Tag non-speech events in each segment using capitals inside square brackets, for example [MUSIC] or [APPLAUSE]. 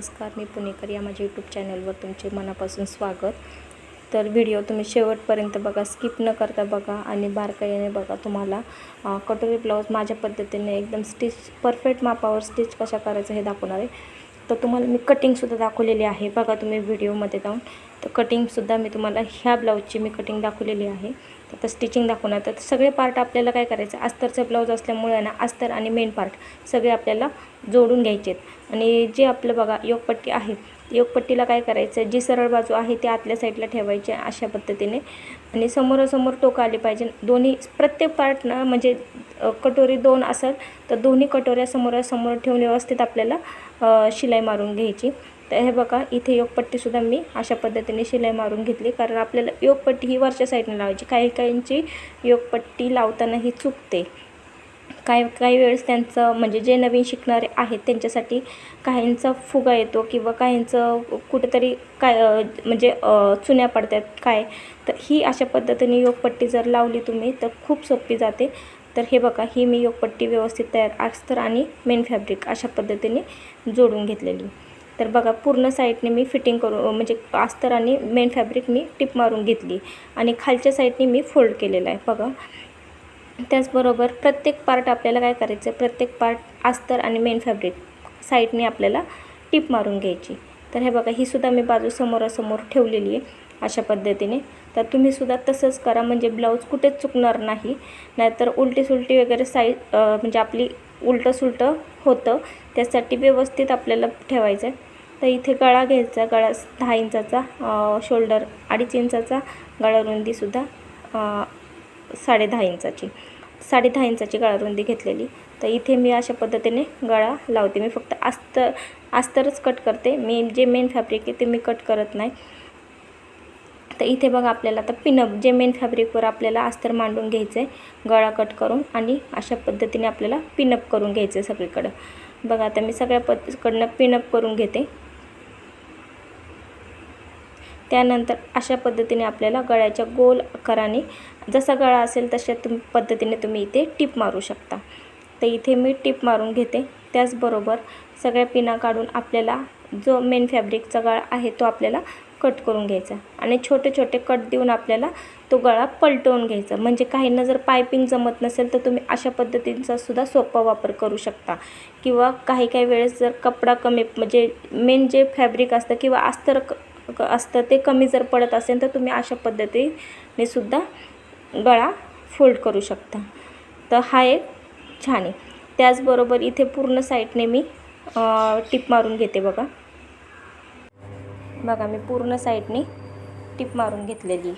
नमस्कार मी पुणेकर या माझ्या यूट्यूब चॅनलवर तुमचे मनापासून स्वागत. तर व्हिडिओ तुम्ही शेवटपर्यंत बघा स्किप न करता बघा आणि बारकाईने बघा तुम्हाला. कटोरी ब्लाऊज माझ्या पद्धतीने एकदम स्टिच परफेक्ट मापावर स्टिच कशा करायचं हे दाखवणार आहे. तर तुम्हाला मी कटिंगसुद्धा दाखवलेली आहे. बघा तुम्ही व्हिडिओमध्ये जाऊन. तर कटिंगसुद्धा मी तुम्हाला ह्या ब्लाऊजची मी कटिंग दाखवलेली आहे. तर आता स्टिचिंग दाखवणार. तर सगळे पार्ट आपल्याला काय करायचं? अस्तरचं ब्लाऊज असल्यामुळे ना अस्तर आणि मेन पार्ट सगळे आपल्याला जोडून घ्यायचे आहेत आणि जे आपलं बघा योगपट्टी आहे. योगपट्टीला काय करायचं? जी सरळ बाजू आहे ती आतल्या साईडला ठेवायची अशा पद्धतीने. आणि समोरासमोर टोकं आली पाहिजे. दोन्ही प्रत्येक पार्टनं म्हणजे कटोरी दोन असेल तर दोन्ही कटोऱ्या समोरासमोर ठेवून व्यवस्थित आपल्याला शिलाई मारून घ्यायची. तर हे बघा इथे योगपट्टीसुद्धा मी अशा पद्धतीने शिलाई मारून घेतली. कारण आपल्याला योगपट्टी ही वरच्या साईडने लावायची. काही काहींची योगपट्टी लावताना ही चुकते. काही काही वेळेस त्यांचं म्हणजे जे नवीन शिकणारे आहेत त्यांच्यासाठी काहींचा फुगा येतो किंवा काहींचं कुठेतरी काय म्हणजे चुन्या पडतात. काय? तर ही अशा पद्धतीने योगपट्टी जर लावली तुम्ही तर खूप सोपी जाते. तर हे बघा ही मी योगपट्टी व्यवस्थित तयार अस्तर आणि मेन फॅब्रिक अशा पद्धतीने जोडून घेतलेली. तर बघा पूर्ण साईडने मी फिटिंग करू म्हणजे अस्तर आणि मेन फॅब्रिक मी टिप मारून घेतली. आणि खालच्या साईडने मी फोल्ड केलेला आहे. बघा त्याचबरोबर प्रत्येक पार्ट आपल्याला काय करायचं? प्रत्येक पार्ट अस्तर आणि मेन फॅब्रिक साईडने आपल्याला टिप मारून घ्यायची. तर हे बघा ही सुद्धा मी बाजू समोरासमोर ठेवलेली आहे अशा पद्धतीने. तर तुम्हीसुद्धा तसंच करा म्हणजे ब्लाऊज कुठेच चुकणार नाही. नाहीतर उलटी सुलटी वगैरे साईड म्हणजे आपली उलटं सुलटं होतं. त्यासाठी व्यवस्थित आपल्याला ठेवायचं आहे तर इथे गळा घ्यायचा गळा दहा इंचाचा शोल्डर अडीच इंचाचा गळा रुंदीसुद्धा साडे दहा इंचाची. साडे दहा इंचाची गळारुंदी घेतलेली. तर इथे मी अशा पद्धतीने गळा लावते. मी फक्त अस्तर अस्तरच कट करते. मेन जे मेन फॅब्रिक आहे ते मी कट करत नाही. तर इथे बघा आपल्याला आता पिनअप जे मेन फॅब्रिकवर आपल्याला अस्तर मांडून घ्यायचं आहे गळा कट करून आणि अशा पद्धतीने आपल्याला पिनअप करून घ्यायचं आहे सगळीकडं. बघा आता मी सगळ्या पद्धतीकडनं पिनअप करून घेते. त्यानंतर अशा पद्धतीने आपल्याला गळ्याच्या गोल आकाराने जसा गळा असेल तशा तुम पद्धतीने तुम्ही इथे टिप मारू शकता. तर इथे मी टिप मारून घेते. त्याचबरोबर सगळ्या पिना काढून आपल्याला जो मेन फॅब्रिकचा गळा आहे तो आपल्याला कट करून घ्यायचा आणि छोटे छोटे कट देऊन आपल्याला तो गळा पलटवून घ्यायचा. म्हणजे काहींना जर पायपिंग जमत नसेल तर तुम्ही अशा पद्धतींचा सुद्धा सोपा वापर करू शकता. किंवा काही काही वेळेस जर कपडा कमी म्हणजे मेन जे फॅब्रिक असतं किंवा अस्तर क असतं ते कमी जर पडत असेल तर तुम्ही अशा पद्धतीने सुद्धा गळा फोल्ड करू शकता. तर हा एक छान आहे. त्याचबरोबर इथे पूर्ण साईडने मी टिप मारून घेते बघा. बघा मी पूर्ण साईडने टिप मारून घेतलेली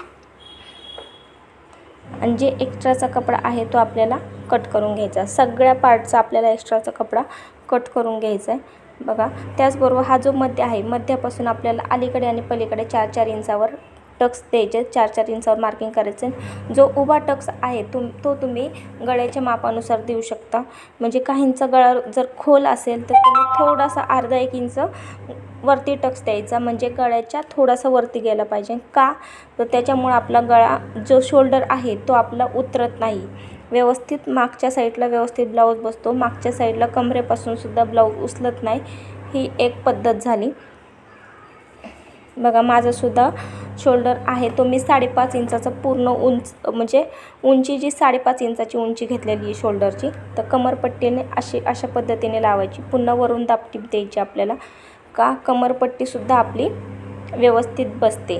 आणि जे एक्स्ट्राचा कपडा आहे तो आपल्याला कट करून घ्यायचा सगळ्या पार्टचा आपल्याला एक्स्ट्राचा कपडा कट करून घ्यायचा आहे. बघा त्याचबरोबर हा जो मध्य आहे मध्यापासून आपल्याला अलीकडे आणि पलीकडे चार चार इंचावर टक्स द्यायचे चार चार इंचावर मार्किंग करायचं. जो उभा टक्स आहे तुम तो तुम्ही गळ्याच्या मापानुसार देऊ शकता. म्हणजे काहींचा गळा जर खोल असेल तर तुम्ही थोडासा अर्धा एक इंच वरती टक्स द्यायचा. म्हणजे गळ्याच्या थोडासा वरती गेला पाहिजे. का? तर त्याच्यामुळं आपला गळा जो शोल्डर आहे तो आपला उतरत नाही. व्यवस्थित मागच्या साईडला व्यवस्थित ब्लाऊज बसतो. मागच्या साईडला कमरेपासूनसुद्धा ब्लाऊज उचलत नाही. ही एक पद्धत झाली. बघा माझंसुद्धा शोल्डर आहे. तो मी साडेपाच इंचाचा पूर्ण उंच म्हणजे उंची जी साडेपाच इंचाची उंची घेतलेली आहे शोल्डरची तर कमरपट्टीने अशी अशा पद्धतीने लावायची. पुन्हा वरून दापटीप द्यायची आपल्याला का? कमरपट्टीसुद्धा आपली व्यवस्थित बसते.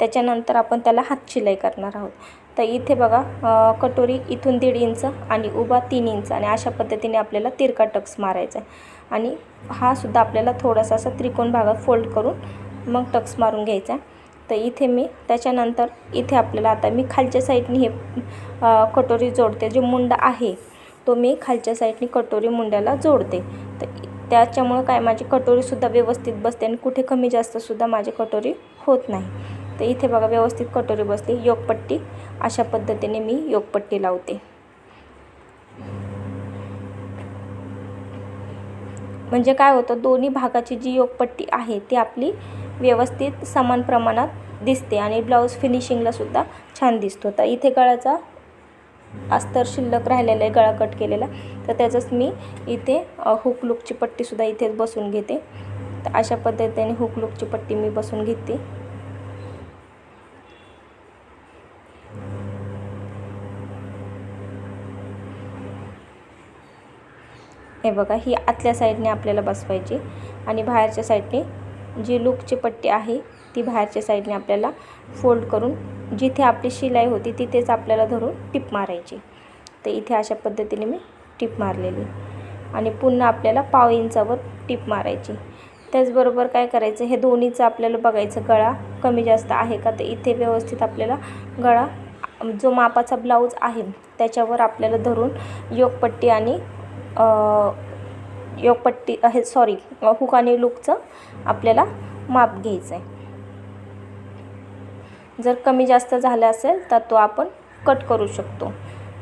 त्याच्यानंतर आपण त्याला हात शिलाई करणार आहोत. तर इथे बघा कटोरी इथून दीड इंच आणि उभा तीन इंच आणि अशा पद्धतीने आपल्याला तिरका टक्स मारायचा आहे. आणि हा सुद्धा आपल्याला थोडासा असा त्रिकोण भागात फोल्ड करून मग टक्स मारून घ्यायचा आहे. तर इथे मी त्याच्यानंतर इथे आपल्याला आता मी खालच्या साईडने हे कटोरी जोडते. जो मुंडा आहे तो मी खालच्या साईडने कटोरी मुंड्याला जोडते. तर त्याच्यामुळं काय माझी कटोरीसुद्धा व्यवस्थित बसते आणि कुठे कमी जास्तसुद्धा माझी कटोरी होत नाही. तर इथे बघा व्यवस्थित कटोरी बसली. योगपट्टी अशा पद्धतीने मी योगपट्टी लावते. म्हणजे काय होतं दोन्ही भागाची जी योगपट्टी आहे ती आपली व्यवस्थित समान प्रमाणात दिसते आणि ब्लाऊज फिनिशिंगला सुद्धा छान दिसतो. तर इथे गळ्याचा अस्तर शिल्लक राहिलेला आहे गळा कट केलेला. तर त्याचंच मी इथे हुक लुकची पट्टीसुद्धा इथेच बसून घेते. तर अशा पद्धतीने हुक लुकची पट्टी मी बसून घेते. हे बघा ही आतल्या साईडने आपल्याला बसवायची आणि बाहेरच्या साईडने जी लूकची पट्टी आहे ती बाहेरच्या साईडने आपल्याला फोल्ड करून जिथे आपली शिलाई होती तिथेच आपल्याला धरून टिप मारायची. तर इथे अशा पद्धतीने मी टिप मारलेली. आणि पुन्हा आपल्याला पाव इंचावर टिप मारायची. त्याचबरोबर काय करायचं हे दोन्हीचं आपल्याला बघायचं गळा कमी जास्त आहे का? तर इथे व्यवस्थित आपल्याला गळा जो मापाचा ब्लाऊज आहे त्याच्यावर आपल्याला धरून योगपट्टी आणि योगपट्टी हे सॉरी हुक आणि लुकचं आपल्याला माप घ्यायचं आहे जर कमी जास्त झालं असेल तर तो आपण कट करू शकतो.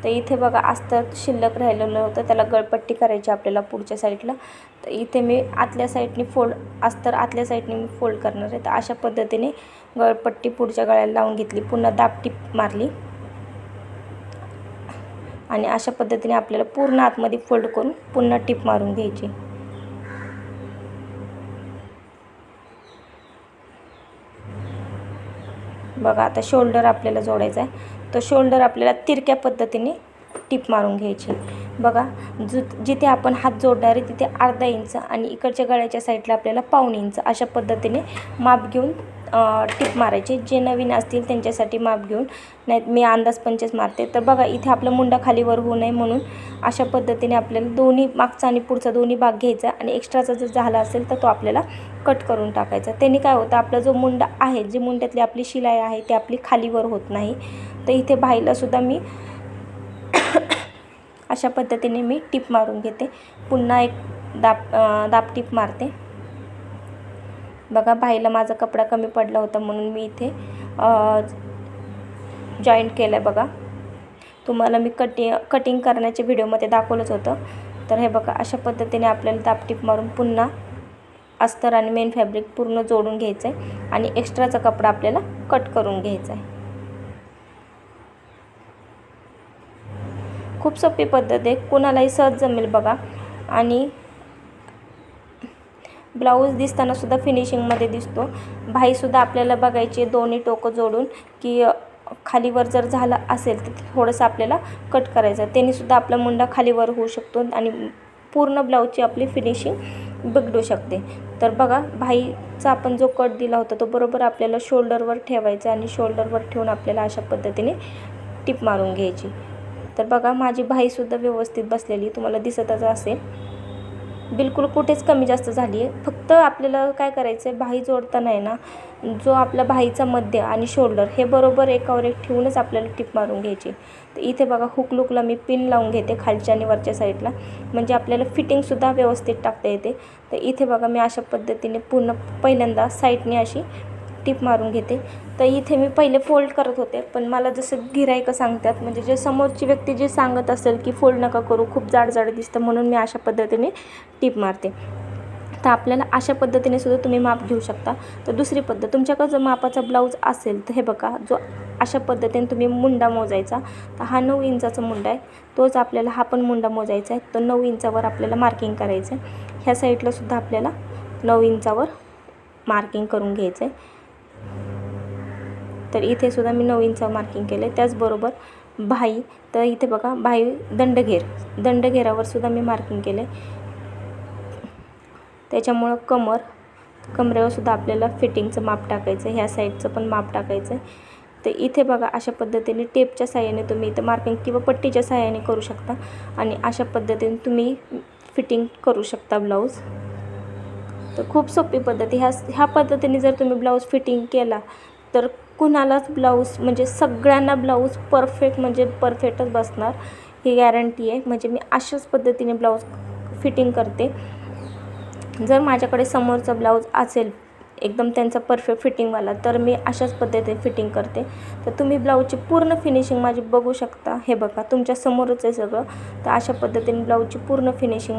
तर इथे बघा अस्तर शिल्लक राहिलेलं होतं त्याला गळपट्टी करायची आपल्याला पुढच्या साईडला तर इथे मी आतल्या साईडने फोल्ड अस्तर आतल्या साईडने मी फोल्ड करणार आहे. तर अशा पद्धतीने गळपट्टी पुढच्या गळ्याला लावून घेतली. पुन्हा दापटी मारली. आणि अशा पद्धतीने आपल्याला पूर्ण आतमध्ये फोल्ड करून पुन्हा टिप मारून घ्यायची. बघा आता शोल्डर आपल्याला जोडायचा आहे. तो शोल्डर आपल्याला तिरक्या पद्धतीने टिप मारून घ्यायची. बघा जु जिथे आपण हात जोडणार आहे तिथे अर्धा इंच आणि इकडच्या गळ्याच्या साईडला आपल्याला पाऊण इंच अशा पद्धतीने माप घेऊन टिप मारायचे. जे नवीन असतील त्यांच्यासाठी माप घेऊन. नाही मी अंदाजपंचेच मारते. तर बघा इथे आपला मुंडा खालीवर होऊ नये म्हणून अशा पद्धतीने आपल्याला दोन्ही मागचा आणि पुढचा दोन्ही भाग घ्यायचा आणि एक्स्ट्राचा जर झाला असेल तर तो आपल्याला कट करून टाकायचा. त्याने काय होतं आपला जो मुंडा आहे जी मुंड्यातली आपली शिलाई आहे ती आपली खालीवर होत नाही. तर इथे बाईलासुद्धा मी [COUGHS] अशा पद्धतीने मी टिप मारून घेते. पुन्हा एक दाप दाब टिप मारते. बघा बाईला माझा कपडा कमी पडला होता म्हणून मी इथे जॉईंट केलं आहे बघा. तुम्हाला मी कटिंग कटिंग करण्याच्या व्हिडिओमध्ये दाखवलंच होतं. तर हे बघा अशा पद्धतीने आपल्याला दापटीप मारून पुन्हा अस्तर आणि मेन फॅब्रिक पूर्ण जोडून घ्यायचं आहे आणि एक्स्ट्राचा कपडा आपल्याला कट करून घ्यायचा आहे खूप सोपी पद्धत आहे. कोणालाही सहज जमेल बघा. आणि ब्लाऊज दिसताना सुद्धा फिनिशिंगमध्ये दिसतो. भाईसुद्धा आपल्याला बघायची दोन्ही टोकं जोडून की खालीवर जर झालं असेल तर थोडंसं आपल्याला कट करायचं त्यांनीसुद्धा आपला मुंडा खालीवर होऊ शकतो आणि पूर्ण ब्लाऊजची आपली फिनिशिंग बिघडू शकते. तर बघा भाईचा आपण जो कट दिला होता तो बरोबर आपल्याला शोल्डरवर ठेवायचा आणि शोल्डरवर ठेवून आपल्याला अशा पद्धतीने टिप मारून घ्यायची. तर बघा माझी भाईसुद्धा व्यवस्थित बसलेली तुम्हाला दिसतच असेल. बिलकुल कुठेच कमी जास्त झाली आहे. फक्त आपल्याला काय करायचं आहे भाई जोडताना आहे ना जो आपला भाईचा मध्य आणि शोल्डर हे बरोबर एकावर एक ठेवूनच आपल्याला टिप मारून घ्यायची. तर इथे बघा हुक लुकला मी पिन लावून घेते खालच्या आणि वरच्या साईडला म्हणजे आपल्याला फिटिंगसुद्धा व्यवस्थित टाकता येते. तर इथे बघा मी अशा पद्धतीने पूर्ण पहिल्यांदा साईडने अशी टिप मारून घेते. तर इथे मी पहिले फोल्ड करत होते पण मला जसं गिरायकं सांगतात म्हणजे जे समोरची व्यक्ती जे सांगत असेल की फोल्ड नका करू खूप जाड जाड दिसतं म्हणून मी अशा पद्धतीने टिप मारते. तर आपल्याला अशा पद्धतीने सुद्धा तुम्ही माप घेऊ शकता. तर दुसरी पद्धत तुमच्याकडं जर मापाचा ब्लाऊज असेल तर हे बघा जो अशा पद्धतीने तुम्ही मुंडा मोजायचा तर हा नऊ इंचाचा मुंडा आहे. तोच आपल्याला हा पण मुंडा मोजायचा आहे. तर नऊ इंचावर आपल्याला मार्किंग करायचं आहे ह्या साईडला सुद्धा आपल्याला नऊ इंचावर मार्किंग करून घ्यायचं आहे तर इथेसुद्धा मी नऊ मार्किंग केलं आहे त्याचबरोबर भाई तर इथे बघा भाई दंडघेर. दंडघेरावर सुद्धा मी मार्किंग केलं आहे त्याच्यामुळं कमर कमरेवर सुद्धा आपल्याला फिटिंगचं माप टाकायचं आहे ह्या साईडचं पण माप टाकायचं आहे तर इथे बघा अशा पद्धतीने टेपच्या साह्याने तुम्ही इथं मार्किंग किंवा पट्टीच्या साह्याने करू शकता. आणि अशा पद्धतीने तुम्ही फिटिंग करू शकता ब्लाऊज तर खूप सोपी पद्धती ह्या ह्या पद्धतीने जर तुम्ही ब्लाऊज फिटिंग केला तर कुणालाच ब्लाऊज म्हणजे सगळ्यांना ब्लाऊज परफेक्ट म्हणजे परफेक्टच बसणार. ही गॅरंटी आहे. म्हणजे मी अशाच पद्धतीने ब्लाऊज फिटिंग करते. जर माझ्याकडे समोरचा ब्लाऊज असेल एकदम त्यांचा परफेक्ट फिटिंगवाला तर मी अशाच पद्धतीने फिटिंग करते. तर तुम्ही ब्लाऊजची पूर्ण फिनिशिंग माझी बघू शकता. हे बघा तुमच्या समोरच आहे सगळं. तर अशा पद्धतीने ब्लाऊजची पूर्ण फिनिशिंग